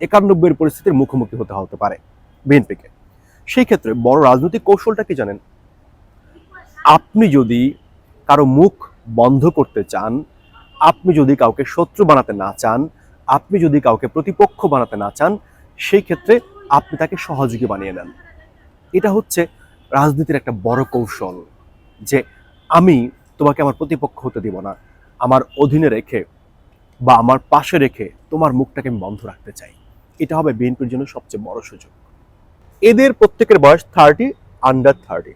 একানব্বইয়ের পরিস্থিতির মুখোমুখি হতে হতে পারে বিএনপিকে। সেই ক্ষেত্রে বড় রাজনৈতিক কৌশলটা কি জানেন? আপনি যদি কারও মুখ বন্ধ করতে চান, আপনি যদি কাউকে শত্রু বানাতে না চান, আপনি যদি কাউকে প্রতিপক্ষ বানাতে না চান, সেই ক্ষেত্রে আপনি তাকে সহযোগী বানিয়ে নেন। এটা হচ্ছে রাজনীতির একটা বড় কৌশল যে আমি তোমাকে আমার প্রতিপক্ষ হতে দিব না। আমার অধীনে রেখে বা আমার পাশে রেখে তোমার মুখটাকে আমি বন্ধ রাখতে চাই। এটা হবে বিএনপির জন্য সবচেয়ে বড় সুযোগ। এদের প্রত্যেকের বয়স থার্টি আন্ডার থার্টি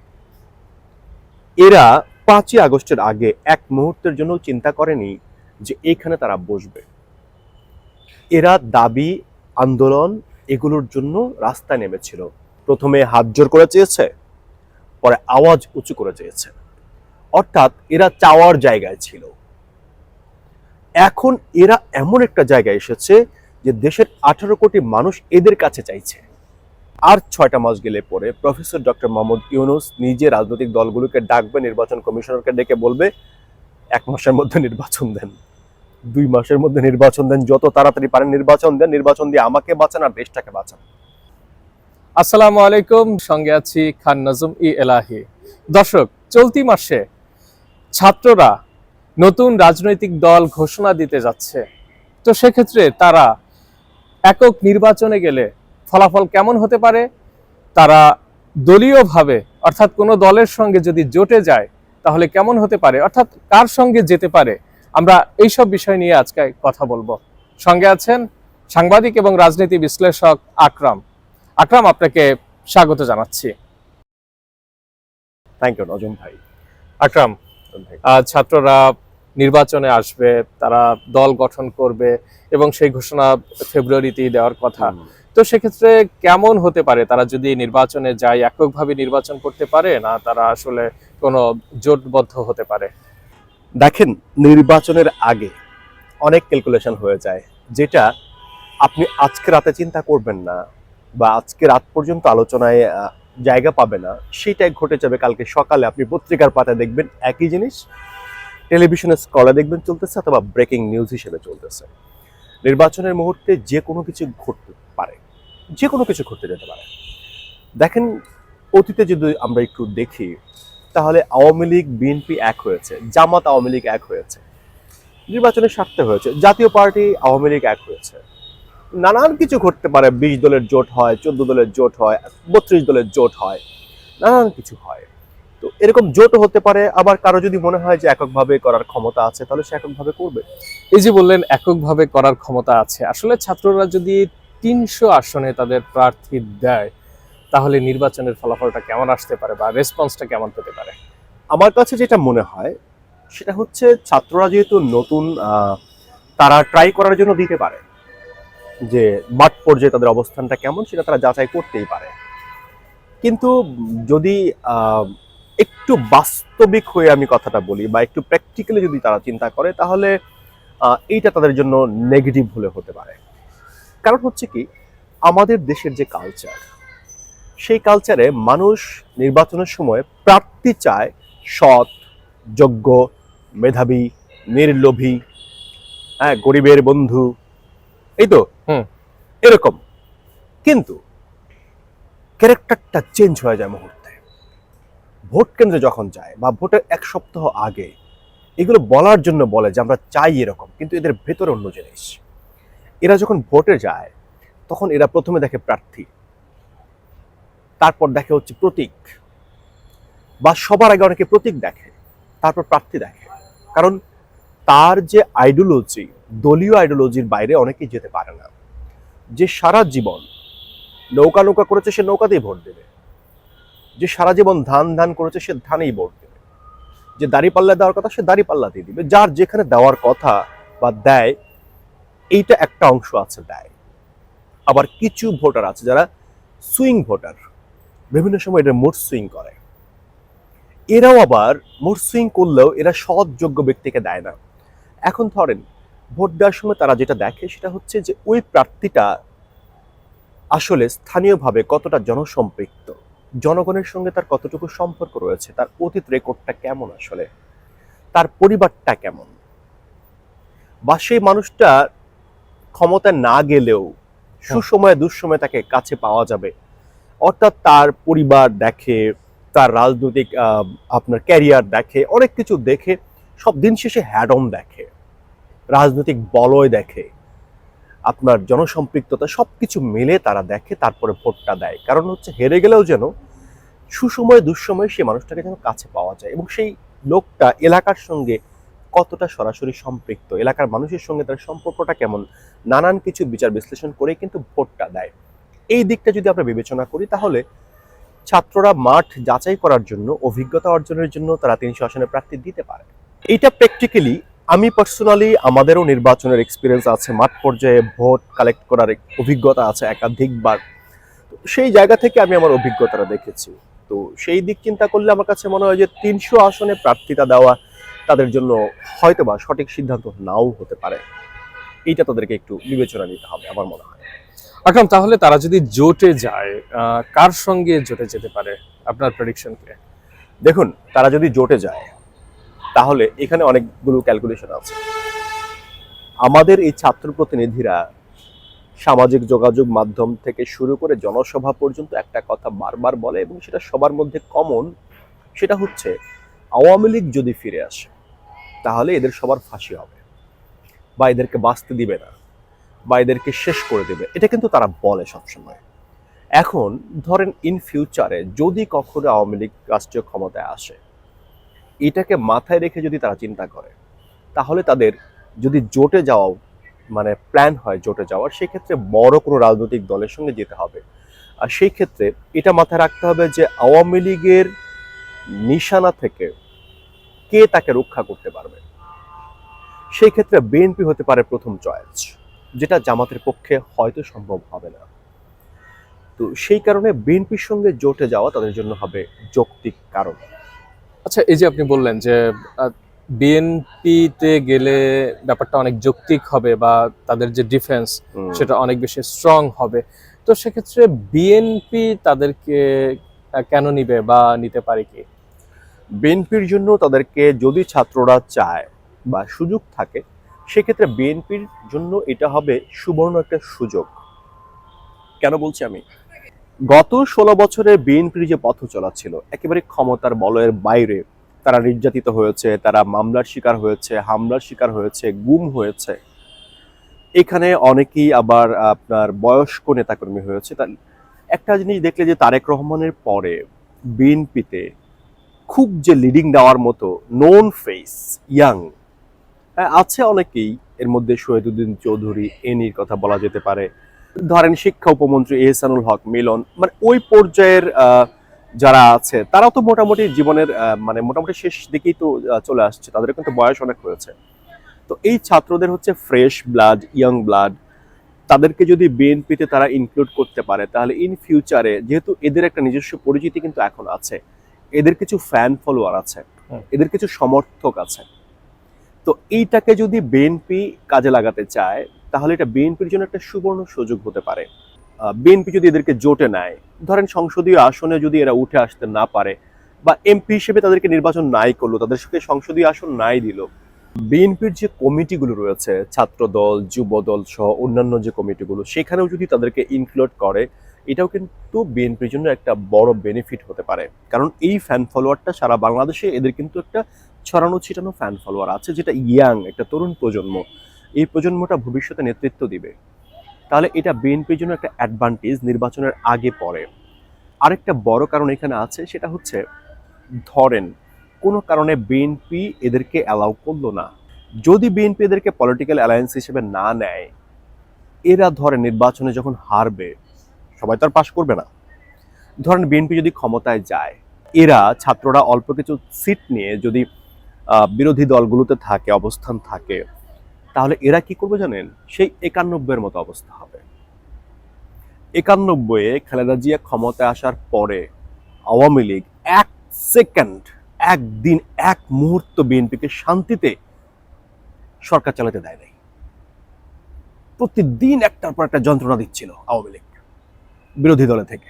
এরা পাঁচই আগস্টের আগে এক মুহূর্তের জন্য চিন্তা করেনি যে এখানে তারা বসবে। এরা দাবি, আন্দোলন এগুলোর জন্য রাস্তায় নেমেছিল। প্রথমে হাত জোর করে চেয়েছে, পরে আওয়াজ উঁচু করে চেয়েছে। অর্থাৎ এরা চাওয়ার জায়গায় ছিল। এখন এরা এমন একটা জায়গায় এসেছে যে দেশের আঠারো কোটি মানুষ এদের কাছে চাইছে। আর ছয়টা মাস গেলে পরে প্রফেসর ডক্টর মোহাম্মদ ইউনুস নিজে রাজনৈতিক দলগুলোকে ডাকবে, নির্বাচন কমিশনারকে ডেকে বলবে, এক মাসের মধ্যে নির্বাচন দেন। দুই মাসের মধ্যে নির্বাচন দেন, যত তাড়াতাড়ি পারেন নির্বাচন দেন, নির্বাচন দিয়ে আমাকে বাঁচান আর দেশটাকে বাঁচান। আসসালামু আলাইকুম, সঙ্গে আছি খান নাজুম ই এলাহি। দর্শক, চলতি মাসে ছাত্ররা নতুন রাজনৈতিক দল ঘোষণা দিতে যাচ্ছে। তো সেক্ষেত্রে তারা একক নির্বাচনে গেলে ফলাফল কেমন হতে পারে? তারা দলীয়ভাবে অর্থাৎ কোনো দলের সঙ্গে যদি জোটে যায় তাহলে কেমন হতে পারে? অর্থাৎ কার সঙ্গে যেতে পারে? আমরা এইসব বিষয় নিয়ে আজকে কথা বলব। সঙ্গে আছেন সাংবাদিক এবং রাজনীতি বিশ্লেষক আকরাম। আকরাম আপনাকে স্বাগত জানাচ্ছি। থ্যাংক ইউ নজম ভাই। আকরাম ছাত্ররা নির্বাচনে আসবে তারা দল গঠন করবে এবং সেই ঘোষণা ফেব্রুয়ারিতেই দেওয়ার কথা। তো সেক্ষেত্রে কেমন হতে পারে? তারা যদি নির্বাচনে যায় এককভাবে নির্বাচন করতে পারে না তারা আসলে কোনো জোটবদ্ধ হতে পারে? দেখেন নির্বাচনের আগে অনেক ক্যালকুলেশন হয়ে যায় যেটা আপনি আজকে রাতে চিন্তা করবেন না বা আজকে রাত পর্যন্ত আলোচনায় জায়গা পাবে না। সেটাই ঘটে যাবে কালকে সকালে। আপনি পত্রিকার পাতায় দেখবেন একই জিনিস টেলিভিশনের স্কলে দেখবেন চলতেছে অথবা ব্রেকিং নিউজ হিসেবে চলতেছে। নির্বাচনের মুহূর্তে যে কোনো কিছু ঘটতে পারে। যে কোনো কিছু ঘটতে যেতে পারে। দেখেন, অতীতে যদি আমরা একটু দেখি, তাহলে আওয়ামী লীগ, বিএনপি এক হয়েছে, জামাত আওয়ামী লীগ এক হয়েছে নির্বাচনের স্বার্থে হয়েছে, জাতীয় পার্টি আওয়ামী লীগ এক হয়েছে। নানান কিছু ঘটতে পারে, বিশ দলের জোট হয়, চোদ্দ দলের জোট হয়, বত্রিশ দলের জোট হয়, নানান কিছু হয়। তো এরকম জোট হতে পারে আবার কারও যদি মনে হয় যে এককভাবে করার ক্ষমতা আছে তাহলে সে এককভাবে করবে। এই যে বললেন এককভাবে করার ক্ষমতা আছে। আসলে ছাত্ররা যদি তিনশো আসনে তাদের প্রার্থী দেয় তাহলে নির্বাচনের ফলাফলটা কেমন আসতে পারে বা রেসপন্সটা কেমন পেতে পারে? আমার কাছে যেটা মনে হয় সেটা হচ্ছে ছাত্ররা যেহেতু নতুন তারা ট্রাই করার জন্য দিতে পারে। যে মাঠ পর্যায়ে তাদের অবস্থানটা কেমন সেটা তারা যাচাই করতেই পারে। কিন্তু যদি একটু বাস্তবিক হয়ে আমি কথাটা বলি বা একটু প্র্যাকটিক্যালি যদি তারা চিন্তা করে তাহলে এইটা তাদের জন্য নেগেটিভ হলে হতে পারে। কারণ হচ্ছে কি আমাদের দেশের যে কালচার সেই কালচারে মানুষ নির্বাচনের সময় প্রার্থী চায় সৎ যোগ্য মেধাবী নির্লোভী হ্যাঁ গরিবের বন্ধু এই তো? হুম। এরকম। কিন্তু ক্যারেক্টারটা চেঞ্জ হয়ে যায় মুহূর্তে। ভোট কেন্দ্রে যখন যায় বা ভোটের এক সপ্তাহ আগে, এগুলো বলার জন্য বলে যে আমরা চাই এরকম, কিন্তু এদের ভেতরে অন্য জিনিস। এরা যখন ভোটে যায়, তখন এরা প্রথমে দেখে প্রার্থী, তারপর দেখে হচ্ছে প্রতীক, বা সবার আগে অনেকে প্রতীক দেখে, তারপর প্রার্থী দেখে। কারণ তার যে আইডিওলজি দলীয় আইডিওলজির বাইরে অনেকেই যেতে পারে না। যে সারা জীবন নৌকা নৌকা করেছে, সে নৌকাতেই ভোট দেবে। যে সারা জীবন ধান ধান করেছে, সে ধানেই ভোট দেবে যে দাড়ি পাল্লা দেওয়ার কথা, সে দাড়ি পাল্লাতেই দিবে। যার যেখানে দেওয়ার কথা বা দেয়, এইটা একটা অংশ আছে দেয় আবার কিছু ভোটার আছে যারা সুইং ভোটার। বিভিন্ন সময় এটা মুড সুইং করে। এরাও আবার মুড সুইং করলেও এরা সৎ যোগ্য ব্যক্তিকে দেয় না। এখন ধরেন, ভোট দেওয়ার সময় তারা যেটা দেখে সেটা হচ্ছে যে ওই প্রার্থীটা আসলে স্থানীয়ভাবে কতটা জনসম্পৃক্ত। জনগণের সঙ্গে তার কতটুকু সম্পর্ক রয়েছে, তার অতীত রেকর্ডটা কেমন আসলে, তার পরিবারটা কেমন? বা সেই মানুষটা ক্ষমতা না গেলেও সুসময়ে দুঃসময়ে তাকে কাছে পাওয়া যাবে। অর্থাৎ তার পরিবার দেখে, তার রাজনৈতিক আপনার ক্যারিয়ার দেখে, অনেক কিছু দেখে, সব দিন শেষে হ্যাডম দেখে, রাজনৈতিক বলয় দেখে। আপনার জনসম্পৃক্ততা সব কিছু মিলে তারা দেখে, তারপরে ভোটটা দেয়। কারণ হচ্ছে হেরে গেলেও যেন সুসময়ে, দুঃসময়ে সেই মানুষটাকে যেন কাছে পাওয়া যায় এবং সেই লোকটা এলাকার সঙ্গে কতটা সরাসরি সম্পৃক্ত, এলাকার মানুষের সঙ্গে তার সম্পর্কটা কেমন, নানান কিছু বিচার বিশ্লেষণ করে কিন্তু ভোটটা দেয়। এই দিকটা যদি আমরা বিবেচনা করি তাহলে ছাত্ররা মাঠ যাচাই করার জন্য, অভিজ্ঞতা অর্জনের জন্য তারা তিনশো আসনে প্রার্থী দিতে পারে। এটা প্র্যাকটিক্যালি আমি পার্সোনালি আমাদেরও নির্বাচনের এক্সপিরিয়েন্স আছে। মাঠ পর্যায়ে ভোট কালেক্ট করার অভিজ্ঞতা আছে একাধিকবার। সেই জায়গা থেকে আমি আমার অভিজ্ঞতাটা দেখেছি। তো সেই দিক চিন্তা করলে আমার কাছে মনে হয় যে তিনশো আসনে প্রার্থিতা দেওয়া তাদের জন্য হয়তোবা সঠিক সিদ্ধান্ত নাও হতে পারে। এইটা তাদেরকে একটু বিবেচনা নিতে হবে আমার মনে হয়। আকরাম তাহলে তারা যদি জোটে যায় কার সঙ্গে জোটে যেতে পারে আপনার প্রেডিকশন কে? দেখুন তারা যদি জোটে যায় তাহলে এখানে অনেকগুলো ক্যালকুলেশন আছে। আমাদের এই ছাত্র প্রতিনিধিরা সামাজিক যোগাযোগ মাধ্যম থেকে শুরু করে জনসভা পর্যন্ত একটা কথা বারবার বলে এবং সেটা সবার মধ্যে কমন সেটা হচ্ছে আওয়ামী লীগ যদি ফিরে আসে, তাহলে এদের সবার ফাঁসি হবে বা এদেরকে বাঁচতে দিবে না বা এদেরকে শেষ করে দেবে। এটা কিন্তু তারা বলে সবসময়। এখন ধরেন ইন ফিউচারে যদি কখনো আওয়ামী লীগ রাষ্ট্রীয় ক্ষমতায় আসে এটাকে মাথায় রেখে যদি তারা চিন্তা করে, তাহলে তাদের যদি জোটে যাওয়া মানে প্ল্যান হয় জোটে যাওয়ার, সেক্ষেত্রে বড় কোনো রাজনৈতিক দলের সঙ্গে যেতে হবে। আর সেই ক্ষেত্রে এটা মাথায় রাখতে হবে যে আওয়ামী লীগের নিশানা থেকে কে তাকে রক্ষা করতে পারবে। সেই ক্ষেত্রে বিএনপি হতে পারে প্রথম চয়েস যেটা জামাতের পক্ষে হয়তো সম্ভব হবে না। তো সেই কারণে বিএনপির সঙ্গে জোটে যাওয়া তাদের জন্য হবে যৌক্তিক কারণ। আচ্ছা এই যে আপনি বললেন যে বিএনপিতে গেলে ব্যাপারটা অনেক যৌক্তিক হবে বা তাদের যে ডিফেন্স সেটা অনেক বেশি স্ট্রং হবে। তো সেক্ষেত্রে বিএনপি তাদেরকে কেন নিবে বা নিতে পারে কি? বিএনপির জন্য তাদেরকে যদি ছাত্ররা চায় বা সুযোগ থাকে সেক্ষেত্রে বিএনপির জন্য এটা হবে সুবর্ণ একটা সুযোগ। কেন বলছি আমি? গত ষোলো বছরে বিএনপির যে পথ চলা ছিল একেবারে ক্ষমতার বলয়ের বাইরে তারা নির্যাতিত হয়েছে, তারা মামলার শিকার হয়েছে, হামলার শিকার হয়েছে, গুম হয়েছে। এখানে অনেকেই আবার আপনার বয়স্ক নেতাকর্মী হয়েছে। তা একটা জিনিস দেখলে যে তারেক রহমানের পরে বিএনপিতে খুব যে লিডিং দেওয়ার মতো নোন ফেস ইয়াং আছে অনেকেই। এর মধ্যে শহীদুদ্দিন চৌধুরী এনির কথা বলা যেতে পারে। ধরেন শিক্ষা উপমন্ত্রী এহসানুল হক মিলন মানে ওই পর্যায়ের যারা আছে তারাও তো মোটামুটি জীবনের মানে মোটামুটি শেষ দিকেই তো চলে আসছে তাদের কিন্তু বয়স অনেক হয়েছে। তো এই ছাত্রদের হচ্ছে ফ্রেশ ব্লাড ইয়াং ব্লাড তাদেরকে যদি বিএনপিতে তারা ইনক্লুড করতে পারে তাহলে ইন ফিউচারে যেহেতু এদের একটা নিজস্ব পরিচিতি কিন্তু এখন আছে এদের কিছু ফ্যান ফলোয়ার আছে এদের কিছু সমর্থক আছে। তো এইটাকে যদি বিএনপি কাজে লাগাতে চায় তাহলে এটা বিএনপির জন্য একটা সুবর্ণ সুযোগ হতে পারে। বিএনপি যদি এদেরকে জোটে নেয়, ধরেন সংসদীয় আসনে যদি এরা উঠে আসতে না পারে বা এমপি হিসেবে তাদেরকে নির্বাচন নাই করল, তাদের সঙ্গে সংসদীয় আসন নাই দিল, বিএনপির যে কমিটিগুলো রয়েছে ছাত্র দল যুব দল সহ অন্যান্য যে কমিটিগুলো, সেখানেও যদি তাদেরকে ইনক্লুড করে, এটাও কিন্তু বিএনপির জন্য একটা বড় বেনিফিট হতে পারে। কারণ এই ফ্যান ফলোয়ারটা সারা বাংলাদেশে এদের কিন্তু একটা ছড়ানো ছিটানো ফ্যান ফলোয়ার আছে, যেটা ইয়াং, একটা তরুণ প্রজন্ম। এই প্রজন্মটা ভবিষ্যতে নেতৃত্ব দিবে। তাহলে এটা বিএনপির জন্য একটা অ্যাডভান্টেজ নির্বাচনের আগে পরে। আরেকটা বড় কারণ এখানে আছে, সেটা হচ্ছে ধরেন, কোনো কারণে বিএনপি এদেরকে অ্যালাউ করল না। যদি বিএনপি এদেরকে পলিটিক্যাল অ্যালায়েন্স হিসেবে না নেয়, এরা ধরে নির্বাচনে যখন হারবে, সবাই তো আর পাশ করবে না। ধরেন বিএনপি যদি ক্ষমতায় যায়, এরা ছাত্ররা অল্প কিছু সিট নিয়ে যদি বিরোধী দলগুলোতে থাকে, অবস্থান থাকে তাহলে এরা কি করবে জানেন? সেই একানব্বইয়ের মতো অবস্থা হবে। একানব্বইয়ে খালেদা জিয়া ক্ষমতায় আসার পরে আওয়ামী লীগ এক সেকেন্ড, একদিন, এক মুহূর্ত বিএনপিকে শান্তিতে সরকার চালাতে দেয় নাই। প্রতিদিন একটার পর একটা যন্ত্রণা দিচ্ছিল আওয়ামী লীগ বিরোধী দলে থেকে।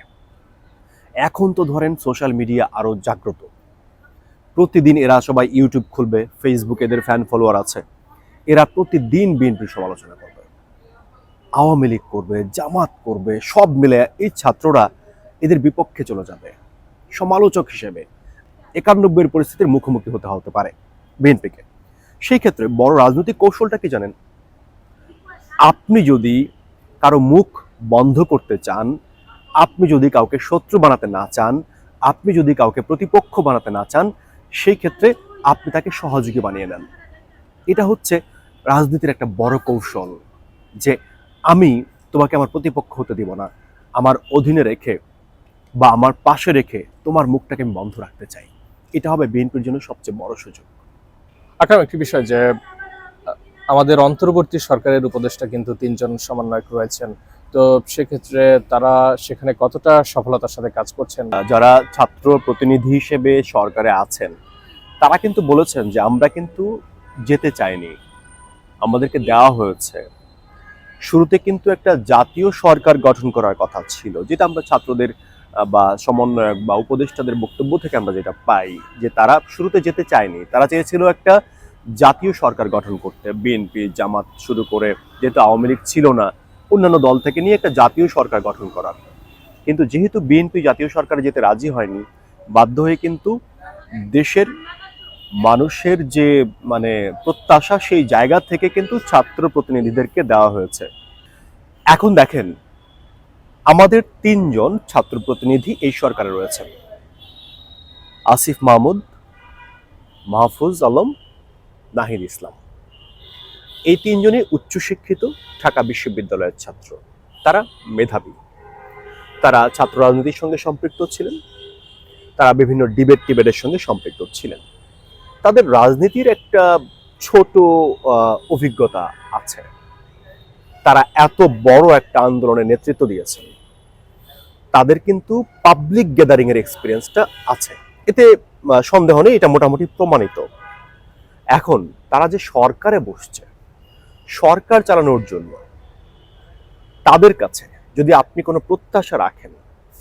এখন তো ধরেন সোশ্যাল মিডিয়া আরও জাগ্রত। প্রতিদিন এরা সবাই ইউটিউব খুলবে ফেসবুক এদের ফ্যান ফলোয়ার আছে। এরা প্রতিদিন বিএনপির সমালোচনা করবে, আওয়ামী লীগ করবে, জামাত করবে, সব মিলে এই ছাত্ররা এদের বিপক্ষে চলে যাবে। সমালোচক হিসেবে একানব্বইয়ের পরিস্থিতির মুখোমুখি হতে হতে পারে বিএনপিকে। সেই ক্ষেত্রে বড় রাজনৈতিক কৌশলটা কি জানেন? আপনি যদি কারও মুখ বন্ধ করতে চান, আপনি যদি কাউকে শত্রু বানাতে না চান, আপনি যদি কাউকে প্রতিপক্ষ বানাতে না চান, সেই ক্ষেত্রে আপনি তাকে সহযোগী বানিয়ে নেন। এটা হচ্ছে রাজনীতির একটা বড় কৌশল যে আমি তোমাকে আমার প্রতিপক্ষ হতে দিব না। আমার অধীনে রেখে বা আমার পাশে রেখে তোমার মুখটাকে আমি বন্ধ রাখতে চাই। এটা হবে বিএনপির জন্য সবচেয়ে বড় সুযোগ। আকরাম একটি বিষয় যে আমাদের অন্তর্বর্তী সরকারের উপদেষ্টা কিন্তু তিনজন সমন্বয়ক রয়েছেন। তো সেক্ষেত্রে তারা সেখানে কতটা সফলতার সাথে কাজ করছেন? যারা ছাত্র প্রতিনিধি হিসেবে সরকারে আছেন তারা কিন্তু বলেছেন যে আমরা কিন্তু যেতে চাইনি। আমাদেরকে দেওয়া হয়েছে। শুরুতে কিন্তু একটা জাতীয় সরকার গঠন করার কথা ছিল, যেটা আমরা ছাত্রদের বা সমন্বয়ক বা উপদেষ্টাদের বক্তব্য থেকে আমরা যেটা পাই, যে তারা শুরুতে যেতে চায়নি। তারা চেয়েছিল একটা জাতীয় সরকার গঠন করতে। বিএনপি, জামাত শুরু করে, যেহেতু আওয়ামী লীগ ছিল না, অন্যান্য দল থেকে নিয়ে একটা জাতীয় সরকার গঠন করার কিন্তু যেহেতু বিএনপি জাতীয় সরকারে যেতে রাজি হয়নি, বাধ্য হয়ে কিন্তু দেশের মানুষের যে মানে প্রত্যাশা সেই জায়গা থেকে কিন্তু ছাত্র প্রতিনিধিদেরকে দেওয়া হয়েছে। এখন দেখেন, আমাদের তিনজন ছাত্র প্রতিনিধি এই সরকারে রয়েছেন আসিফ মাহমুদ, মাহফুজ আলম, নাহিদ ইসলাম। এই তিনজনই উচ্চশিক্ষিত ঢাকা বিশ্ববিদ্যালয়ের ছাত্র। তারা মেধাবী। তারা ছাত্র রাজনীতির সঙ্গে সম্পৃক্ত ছিলেন। তারা বিভিন্ন ডিবেট টিবেটের সঙ্গে সম্পৃক্ত ছিলেন। তাদের রাজনীতির একটা ছোট অভিজ্ঞতা আছে। তারা এত বড় একটা আন্দোলনের নেতৃত্ব দিয়েছেন। তাদের কিন্তু পাবলিক গ্যাদারিং এর এক্সপিরিয়েন্সটা আছে। এতে সন্দেহ নেই, এটা মোটামুটি প্রমাণিত। এখন, তারা যে সরকারে বসছে, সরকার চালানোর জন্য, তাদের কাছে যদি আপনি কোনো প্রত্যাশা রাখেন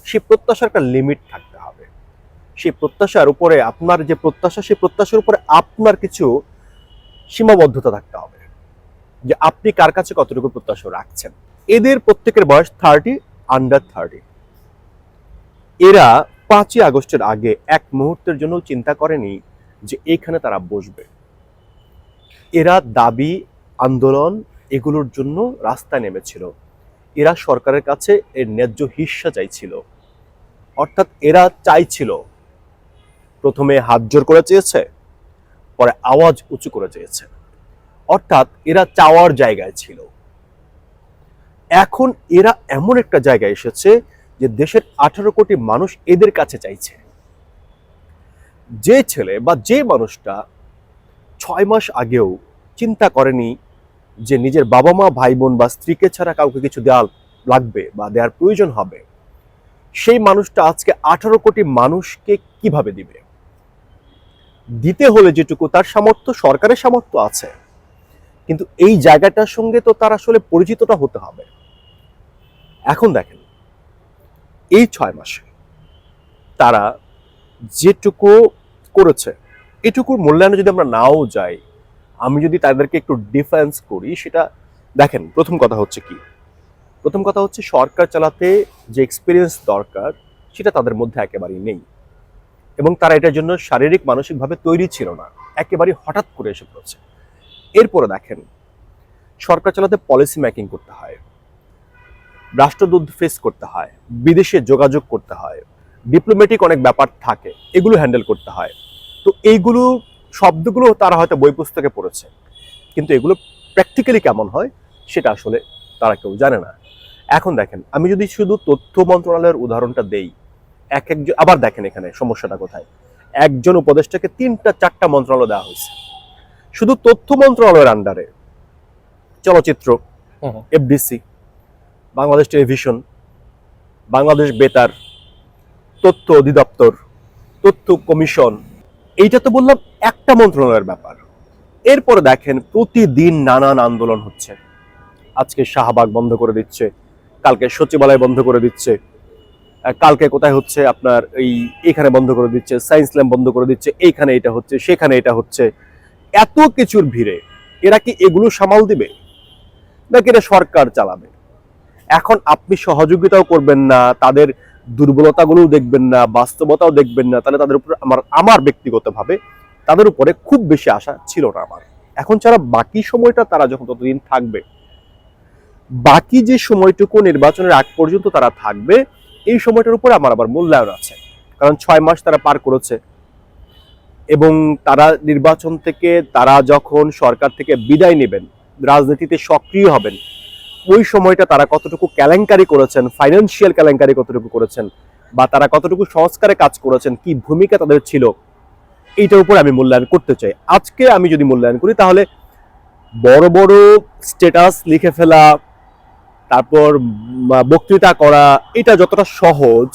সেই প্রত্যাশার একটা লিমিট থাকতে হবে সেই প্রত্যাশার উপরে, আপনার যে প্রত্যাশা, সেই প্রত্যাশার উপরে আপনার কিছু সীমাবদ্ধতা থাকতে হবে। যে আপনি কার কাছে কতটুকু প্রত্যাশা রাখছেন? এদের প্রত্যেকের বয়স থার্টি আন্ডার থার্টি এরা পাঁচই আগস্টের আগে এক মুহূর্তের জন্য চিন্তা করেনি যে এইখানে তারা বসবে। এরা দাবি, আন্দোলন এগুলোর জন্য রাস্তায় নেমেছিল। এরা সরকারের কাছে এর ন্যায্য হিস্সা চাইছিল। অর্থাৎ এরা চাইছিল প্রথমে হাত জোর করে চেয়েছে, পরে আওয়াজ উঁচু করে চেয়েছে। অর্থাৎ এরা চাওয়ার জায়গায় ছিল। এখন এরা এমন একটা জায়গায় এসেছে যে দেশের আঠারো কোটি মানুষ এদের কাছে চাইছে। যে ছেলে বা যে মানুষটা ছয় মাস আগেও চিন্তা করেনি যে নিজের বাবা মা, ভাই বোন বা স্ত্রীকে ছাড়া কাউকে কিছু দেওয়া লাগবে বা দেওয়ার প্রয়োজন হবে, সেই মানুষটা আজকে আঠারো কোটি মানুষকে কীভাবে দিবে? দিতে হলে যেটুকু তার সামর্থ্য, সরকারের সামর্থ্য আছে। কিন্তু এই জায়গাটার সঙ্গে তো তার আসলে পরিচিতটা হতে হবে। এখন দেখেন, এই ছয় মাসে তারা যেটুকু করেছে, এটুকুর মূল্যায়নে যদি আমরা নাও যাই, আমি যদি তাদেরকে একটু ডিফেন্স করি, সেটা দেখেন, প্রথম কথা হচ্ছে কি? প্রথম কথা হচ্ছে সরকার চালাতে যে এক্সপিরিয়েন্স দরকার, সেটা তাদের মধ্যে একেবারেই নেই। এবং তারা এটার জন্য শারীরিক, মানসিকভাবে তৈরি ছিল না। একেবারে হঠাৎ করে এসে পড়েছে। এরপরে দেখেন, সরকার চালাতে পলিসি মেকিং করতে হয়, রাষ্ট্রদূত ফেস করতে হয়, বিদেশে যোগাযোগ করতে হয় ডিপ্লোম্যাটিক অনেক ব্যাপার থাকে, এগুলো হ্যান্ডেল করতে হয়। তো এইগুলো শব্দগুলো তারা হয়তো বই পুস্তকে পড়েছে, কিন্তু এগুলো প্র্যাকটিক্যালি কেমন হয় সেটা আসলে তারা কেউ জানে না। এখন দেখেন, আমি যদি শুধু তথ্য মন্ত্রণালয়ের উদাহরণটা দেই এক একজন আবার দেখেন এখানে সমস্যাটা কোথায়। একজন উপদেষ্টাকে তিনটা চারটা মন্ত্রণালয় দেওয়া হয়েছে। শুধু তথ্য মন্ত্রণালয়ের আন্ডারে চলচ্চিত্র। এফডিসি বাংলাদেশ টেলিভিশন বাংলাদেশ বেতার তথ্য অধিদপ্তর তথ্য কমিশন। এইটা তো বললাম একটা মন্ত্রণালয়ের ব্যাপার। এরপরে দেখেন প্রতিদিন নানান আন্দোলন হচ্ছে। আজকে শাহবাগ বন্ধ করে দিচ্ছে কালকে সচিবালয় বন্ধ করে দিচ্ছে। কালকে কোথায় হচ্ছে আপনার এই এখানে বন্ধ করে দিচ্ছে সায়েন্স ল্যাম্প বন্ধ করে দিচ্ছে, এইখানে এটা হচ্ছে, সেখানে এটা হচ্ছে। এত কিছুর ভিড়ে এরা কি এগুলো সামাল দিবে? নাকি এটা সরকার চালাবে? এখন আপনি সহযোগিতাও করবেন না, তাদের দুর্বলতাগুলোও দেখবেন না, বাস্তবতাও দেখবেন না, তাহলে তাদের উপর আমার আমার ব্যক্তিগতভাবে তাদের উপরে খুব বেশি আশা ছিল না আমার। এখন ছাড়া বাকি সময়টা তারা যখন ততদিন থাকবে, বাকি যে সময়টুকু নির্বাচনের আগ পর্যন্ত তারা থাকবে এই সময়টার উপরে আমার আবার মূল্যায়ন আছে। কারণ ছয় মাস তারা পার করেছে। এবং তারা নির্বাচন থেকে, তারা যখন সরকার থেকে বিদায় নেবেন, রাজনীতিতে সক্রিয় হবেন, ওই সময়টা তারা কতটুকু কেলেঙ্কারি করেছেন ফাইন্যান্সিয়াল কেলেঙ্কারি কতটুকু করেছেন, বা তারা কতটুকু সংস্কারে কাজ করেছেন, কি ভূমিকা তাদের ছিল, এইটার উপর আমি মূল্যায়ন করতে চাই। আজকে আমি যদি মূল্যায়ন করি, তাহলে বড় বড় স্ট্যাটাস লিখে ফেলা তারপর বক্তৃতা করা, এটা যতটা সহজ,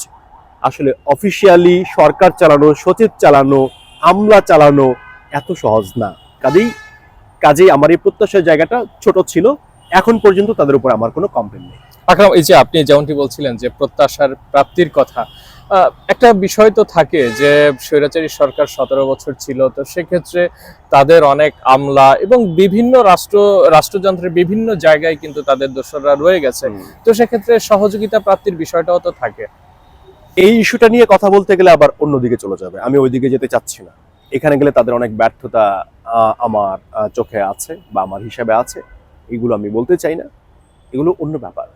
আসলে অফিসিয়ালি সরকার চালানো, সচিব চালানো আমলা চালানো এত সহজ না। কাজেই কাজেই আমার এই প্রত্যাশার জায়গাটা ছোট ছিল, এখন পর্যন্ত তাদের উপর আমার কোনো কমপ্লেন নেই। আকরাম, এই যে আপনি যেমনটি বলছিলেন যে প্রত্যাশার প্রাপ্তির কথা একটা বিষয় তো থাকে যে স্বৈরাচারী সরকার সতেরো বছর ছিল তো সেক্ষেত্রে তাদের অনেক আমলা এবং বিভিন্ন রাষ্ট্র রাষ্ট্রযন্ত্রের বিভিন্ন জায়গায় কিন্তু তাদের দোসররা রয়ে গেছে। তো সেক্ষেত্রে সহযোগিতা প্রাপ্তির বিষয়টাও তো থাকে। এই ইস্যুটা নিয়ে কথা বলতে গেলে আবার অন্যদিকে চলে যাবে। আমি ওইদিকে যেতে চাচ্ছি না। এখানে গেলে তাদের অনেক ব্যর্থতা আমার চোখে আছে বা আমার হিসাবে আছে। এগুলো আমি বলতে চাই না। এগুলো অন্য ব্যাপার।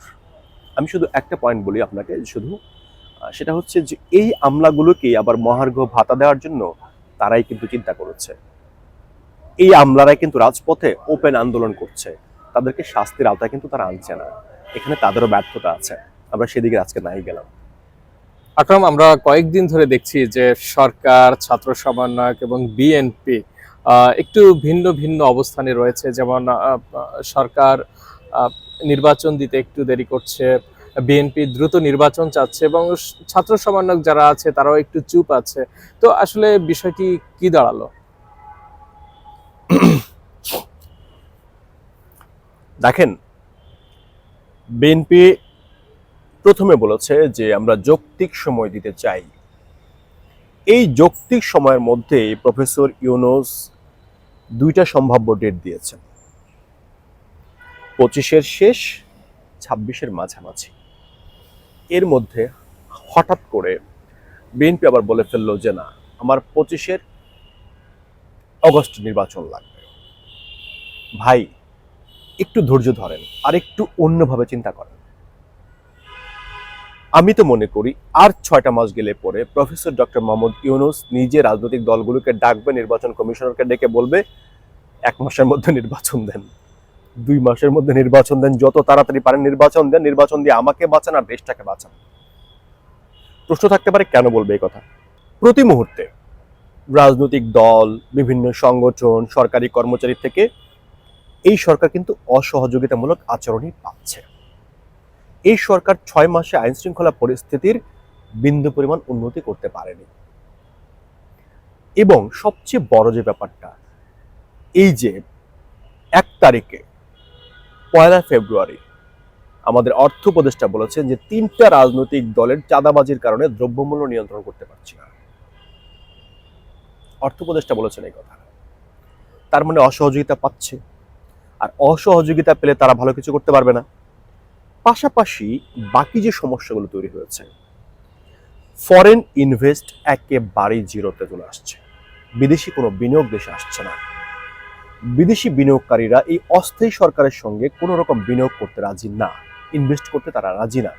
আমি শুধু একটা পয়েন্ট বলি আপনাকে শুধু সেটা হচ্ছে যে এই আমলাগুলোকে আবার মহার্ঘ ভাতা দেওয়ার জন্য তারাই কিন্তু চিন্তা করেছে। এই আমলারাই কিন্তু রাজপথে ওপেন আন্দোলন করছে। তাদেরকে শাস্তির আওতায় কিন্তু তারা আনছে না। এখানে তাদেরও ব্যর্থতা আছে। আমরা সেদিকে আজকে নাই গেলাম। আকরাম, আমরা কয়েকদিন ধরে দেখছি যে সরকার, ছাত্র সমন্বয়ক এবং বিএনপি একটু ভিন্ন ভিন্ন অবস্থানে রয়েছে। যেমন সরকার নির্বাচন দিতে একটু দেরি করছে বিএনপি দ্রুত নির্বাচন চাচ্ছে এবং ছাত্র সমন্বয়ক যারা আছে তারাও একটু চুপ আছে। তো আসলে বিষয়টি কি দাঁড়াল? দেখেন, বিএনপি প্রথমে বলেছে যে আমরা যৌক্তিক সময় দিতে চাই। এই যৌক্তিক সময়ের মধ্যে প্রফেসর ইউনুস দুইটা সম্ভাব্য ডেট দিয়েছেন। পঁচিশের শেষ, ছাব্বিশের মাঝামাঝি। এর মধ্যে হঠাৎ করে বিএনপি আবার বলে ফেলল যে, না, আমার পঁচিশের অগস্ট নির্বাচন লাগবে। ভাই, একটু ধৈর্য ধরেন, আর একটু অন্যভাবে চিন্তা করেন। আমি তো মনে করি, আর ছয়টা মাস গেলে পরে প্রফেসর ডক্টর মোহাম্মদ ইউনুস নিজে রাজনৈতিক দলগুলোকে ডাকবে, নির্বাচন কমিশনারকে ডেকে বলবে, এক মাসের মধ্যে নির্বাচন দেন। দুই মাসের মধ্যে নির্বাচন দেন, যত তাড়াতাড়ি পারেন নির্বাচন দেন, নির্বাচন দিয়ে আমাকে বাঁচান আর দেশটাকে বাঁচান। প্রশ্ন থাকতে পারে, কেন বলবে এই কথা? প্রতি মুহূর্তে রাজনৈতিক দল, বিভিন্ন সংগঠন, সরকারি কর্মচারী থেকে এই সরকার কিন্তু অসহযোগিতামূলক আচরণই পাচ্ছে। এই সরকার ছয় মাসে আইন শৃঙ্খলা পরিস্থিতির বিন্দু পরিমাণ উন্নতি করতে পারেনি। এবং সবচেয়ে বড় যে ব্যাপারটা, এই যে এক তারিখে পয়লা ফেব্রুয়ারি। আমাদের অর্থ উপদেষ্টা বলেছেন যে তিনটা রাজনৈতিক দলের চাঁদাবাজির কারণে দ্রব্যমূল্য নিয়ন্ত্রণ করতে পারছি না। অর্থ উপদেষ্টা বলেছেন এই কথা। তার মানে অসহযোগিতা পাচ্ছে। আর অসহযোগিতা পেলে তারা ভালো কিছু করতে পারবে না। পাশাপাশি বাকি যে সমস্যাগুলো তৈরি হয়েছে ফরেন ইনভেস্ট একেবারেই জিরোতে চলে আসছে। বিদেশি কোনো বিনিয়োগ দেশে আসছে না। বিদেশি বিনিয়োগকারীরা এই অস্থায়ী সরকারের সঙ্গে কোনো রকম বিনিয়োগ করতে রাজি না ইনভেস্ট করতে তারা রাজি না।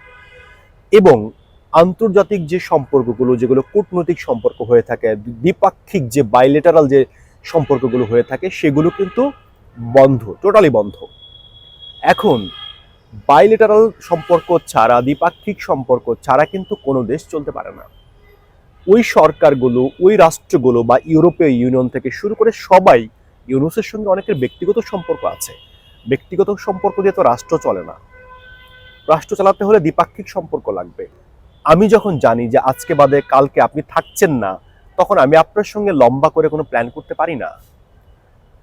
এবং আন্তর্জাতিক যে সম্পর্কগুলো, যেগুলো কূটনৈতিক সম্পর্ক হয়ে থাকে দ্বিপাক্ষিক যে বাইলেটারাল যে সম্পর্কগুলো হয়ে থাকে, সেগুলো কিন্তু বন্ধ টোটালি বন্ধ। এখন বাইলেটারাল সম্পর্ক ছাড়া, দ্বিপাক্ষিক সম্পর্ক ছাড়া কিন্তু কোনো দেশ চলতে পারে না। ওই সরকারগুলো, ওই রাষ্ট্রগুলো বা ইউরোপীয় ইউনিয়ন থেকে শুরু করে সবাই ইউনুসের সঙ্গে অনেকের ব্যক্তিগত সম্পর্ক আছে। ব্যক্তিগত সম্পর্ক দিয়ে তো রাষ্ট্র চলে না। রাষ্ট্র চালাতে হলে দ্বিপাক্ষিক সম্পর্ক লাগবে। আমি যখন জানি যে আজকে বাদে কালকে আপনি থাকছেন না, তখন আমি আপনার সঙ্গে লম্বা করে কোনো প্ল্যান করতে পারি না।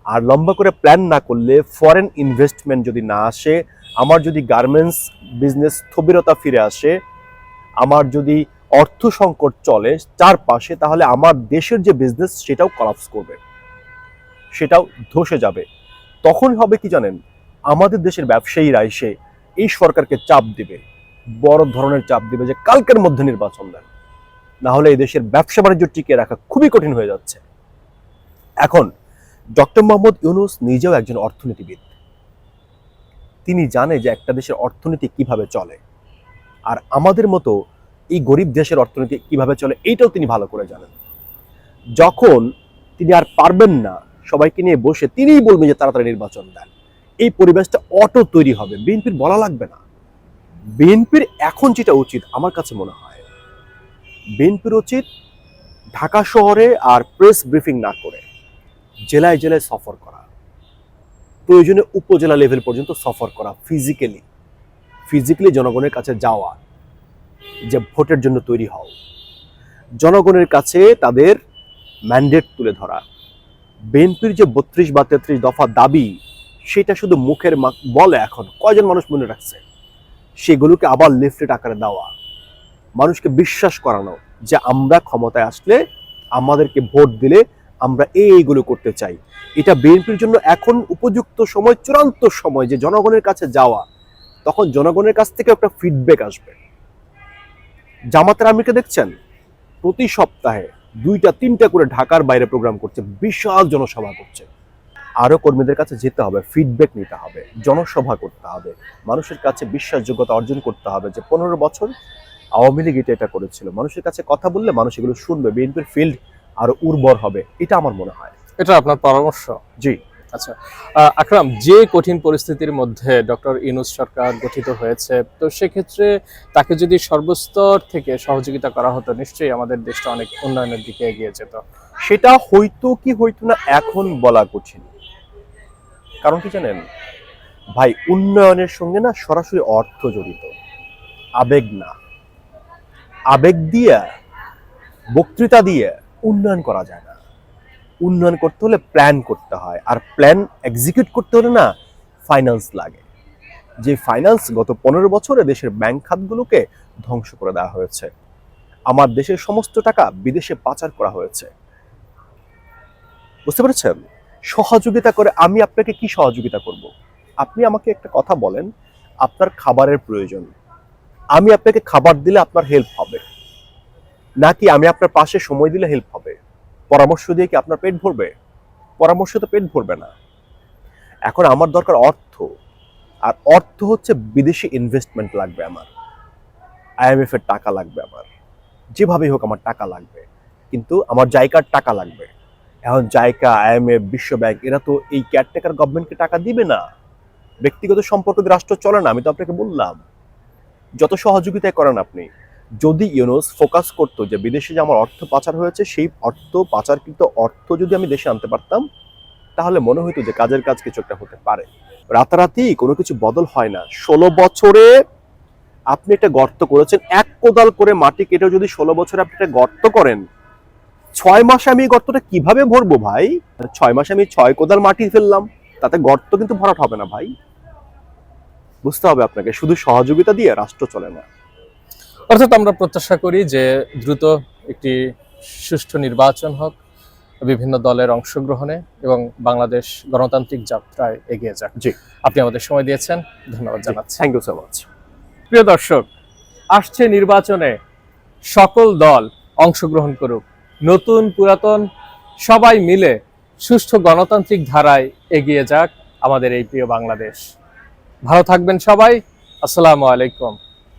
আর লম্বা করে প্ল্যান না করলে ফরেন ইনভেস্টমেন্ট যদি না আসে, আমার যদি গার্মেন্টস বিজনেস স্থবিরতা ফিরে আসে, আমার যদি অর্থ সংকট চলে চারপাশে, তাহলে আমার দেশের যে বিজনেস সেটাও কলাপস করবে। সেটাও ধসে যাবে। তখন হবে কি জানেন? আমাদের দেশের ব্যবসায়ীরা এসে এই সরকারকে চাপ দিবে। বড় ধরনের চাপ দিবে যে কালকের মধ্যে নির্বাচন দেন। না হলে এই দেশের ব্যবসা বাণিজ্য টিকিয়ে রাখা খুবই কঠিন হয়ে যাচ্ছে। এখন, ডক্টর মোহাম্মদ ইউনুস নিজেও একজন অর্থনীতিবিদ। তিনি জানে যে একটা দেশের অর্থনীতি কীভাবে চলে। আর আমাদের মতো এই গরিব দেশের অর্থনীতি কীভাবে চলে, এইটাও তিনি ভালো করে জানেন। যখন তিনি আর পারবেন না সবাইকে নিয়ে বসে তিনিই বলবেন যে তাড়াতাড়ি নির্বাচন দেন। এই পরিবেশটা অটো তৈরি হবে। বিএনপির বলা লাগবে না। বিএনপির এখন যেটা উচিত, আমার কাছে মনে হয়, বিএনপির উচিত ঢাকা শহরে আর প্রেস ব্রিফিং না করে জেলায় জেলায় সফর করা, প্রয়োজনে উপজেলা লেভেল পর্যন্ত সফর করা ফিজিক্যালি ফিজিক্যালি জনগণের কাছে যাওয়া, যে ভোটের জন্য তৈরি হও জনগণের কাছে তাদের ম্যান্ডেট তুলে ধরা। বিএনপির যে বত্রিশ বা তেত্রিশ দফা দাবি, সেটা শুধু মুখের বলে এখন। কয়জন মানুষ মনে রাখছে? সেগুলোকে আবার লিফলেট আকারে দেওয়া। মানুষকে বিশ্বাস করানো যে আমরা ক্ষমতায় আসলে আমাদেরকে ভোট দিলে আমরা এই এইগুলো করতে চাই। এটা বিএনপির জন্য এখন উপযুক্ত সময়, চূড়ান্ত সময় যে জনগণের কাছে যাওয়া, তখন জনগণের কাছ থেকে একটা ফিডব্যাক আসবে। জামাতের আমিরকে দেখছেন? প্রতি সপ্তাহে দুইটা তিনটা করে ঢাকার বাইরে প্রোগ্রাম করছে বিশাল জনসভা করছে। আরও কর্মীদের কাছে যেতে হবে ফিডব্যাক নিতে হবে জনসভা করতে হবে। মানুষের কাছে বিশ্বাসযোগ্যতা অর্জন করতে হবে যে পনেরো বছর আওয়ামী লীগ এটা এটা করেছিল। মানুষের কাছে কথা বললে মানুষ এগুলো শুনবে বিএনপির ফিল্ড আরও উর্বর হবে এটা আমার মনে হয়। এটা আপনার পরামর্শ? জি। আচ্ছা আকরাম, যে কঠিন পরিস্থিতির মধ্যে ডক্টর ইনুস সরকার গঠিত হয়েছে, তো সেক্ষেত্রে তাকে যদি সর্বস্তর থেকে সহযোগিতা করা হতো, নিশ্চয়ই আমাদের দেশটা অনেক উন্নয়নের দিকে এগিয়ে যেত। সেটা হয়তো কি হয়তো না, এখন বলা কঠিন। কারণ কি জানেন? ভাই, উন্নয়নের সঙ্গে না সরাসরি অর্থ জড়িত। আবেগ না। আবেগ দিয়ে, বক্তৃতা দিয়ে উন্নয়ন করা যায় উন্নয়ন করতে হলে প্ল্যান করতে হয়। আর প্ল্যান এক্সিকিউট করতে হলে না ফাইন্যান্স লাগে। যে ফাইন্যান্স গত পনেরো বছরে দেশের ব্যাংক খাতগুলোকে ধ্বংস করে দেওয়া হয়েছে। আমার দেশের সমস্ত টাকা বিদেশে পাচার করা হয়েছে। বুঝতে পেরেছেন? সহযোগিতা করে আমি আপনাকে কি সহযোগিতা করব? আপনি আমাকে একটা কথা বলেন, আপনার খাবারের প্রয়োজন। আমি আপনাকে খাবার দিলে আপনার হেল্প হবে। নাকি আমি আপনার পাশে সময় দিলে হেল্প হবে? পরামর্শ দিয়ে কি আপনার পেট ভরবে? পরামর্শ তো পেট ভরবে না। এখন আমার দরকার অর্থ। আর অর্থ হচ্ছে বিদেশি ইনভেস্টমেন্ট লাগবে আমার। আইএমএফ এর টাকা লাগবে আমার। যেভাবেই হোক আমার টাকা লাগবে। কিন্তু আমার জায়গার টাকা লাগবে। এখন জায়কা আইএমএফ বিশ্ব ব্যাংক এরা তো এই কেয়ারটেকার গভর্নমেন্টকে টাকা দিবে না। ব্যক্তিগত সম্পর্ক রাষ্ট্র চলে না, আমি তো আপনাকে বললাম। যত সহযোগিতায় করেন আপনি। যদি ইউনুস ফোকাস করতো যে বিদেশে যে আমার অর্থ পাচার হয়েছে, সেই অর্থ পাচারকৃত অর্থ যদি আমি দেশে আনতে পারতাম, তাহলে মনে হতো যে কাজের কাজ কিছু একটা হতে পারে। রাতারাতি কোনো কিছু বদল হয় না। ষোলো বছরে আপনি একটা গর্ত করেছেন, এক কোদাল করে মাটি কেটে যদি ষোলো বছরে আপনি একটা গর্ত করেন, ছয় মাসে আমি এই গর্তটা কীভাবে ভরবো ভাই? ছয় মাসে আমি ছয় কোদাল মাটি ফেললাম, তাতে গর্ত কিন্তু ভরাট হবে না ভাই। বুঝতে হবে আপনাকে, শুধু সহযোগিতা দিয়ে রাষ্ট্র চলে না। অর্থাৎ আমরা প্রত্যাশা করি যে দ্রুত একটি সুষ্ঠু নির্বাচন হোক বিভিন্ন দলের অংশগ্রহণে এবং বাংলাদেশ গণতান্ত্রিক যাত্রায় এগিয়ে যাক। জি। আপনি আমাদের সময় দিয়েছেন ধন্যবাদ জানাচ্ছি। থ্যাংক ইউ সো মাচ প্রিয় দর্শক আসছে নির্বাচনে সকল দল অংশগ্রহণ করুক। নতুন পুরাতন সবাই মিলে সুষ্ঠু গণতান্ত্রিক ধারায় এগিয়ে যাক আমাদের এই প্রিয় বাংলাদেশ। ভালো থাকবেন সবাই। আসসালামু আলাইকুম।